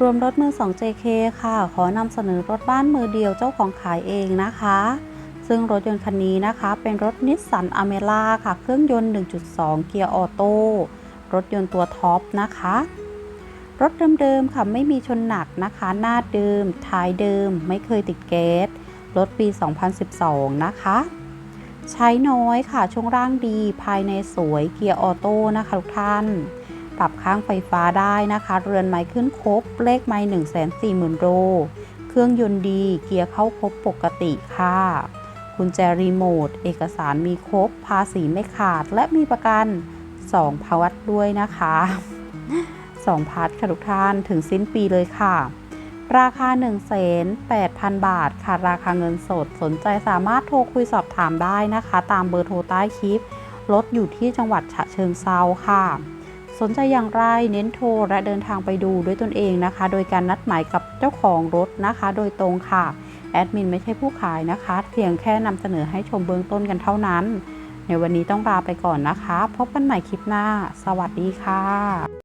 รวมรถมือ 2 JK ค่ะ ขอนำเสนอรถบ้านมือเดียวเจ้าของขายเองนะคะ ซึ่งรถยนต์คันนี้นะคะ เป็นรถนิสสันอเมร่าค่ะ เครื่องยนต์ 1.2 เกียร์ออโต้ รถยนต์ตัวท็อปนะคะ รถเดิมๆค่ะ ไม่มีชนหนักนะคะ หน้าเดิม ท้ายเดิม ไม่เคยติดแก๊ส รถปี 2012 นะคะ ใช้น้อยค่ะ ช่วงร่างดี ภายในสวย เกียร์ออโต้นะคะทุกท่าน ปรับข้างไฟฟ้าได้นะคะ เรือนไม้ขึ้นครบ เลขไม้1 4 0 0 0 0โลเครื่องยนต์ดี เกียร์เข้าครบปกติค่ะกุญแจรีโมท เอกสารมีครบ ภาษีไม่ขาด และมีประกัน 2พาวัตด้วยนะคะ 2 พัทค่ะทุกท่านถึงสิ้นปีเลยค่ะ ราคา 1 8 0 0 0 บาทค่ะ ราคาเงินสดสนใจสามารถโทรคุยสอบถามได้นะคะ ตามเบอร์โทรใต้คลิป รถอยู่ที่จังหวัดฉะเชิงเซาค่ะ สนใจอย่างไรเน้นโทรและเดินทางไปดูด้วยตนเองนะคะ โดยการนัดหมายกับเจ้าของรถนะคะ โดยตรงค่ะแอดมินไม่ใช่ผู้ขายนะคะ เพียงแค่นำเสนอให้ชมเบื้องต้นกันเท่านั้น ในวันนี้ต้องลาไปก่อนนะคะ พบกันใหม่คลิปหน้า สวัสดีค่ะ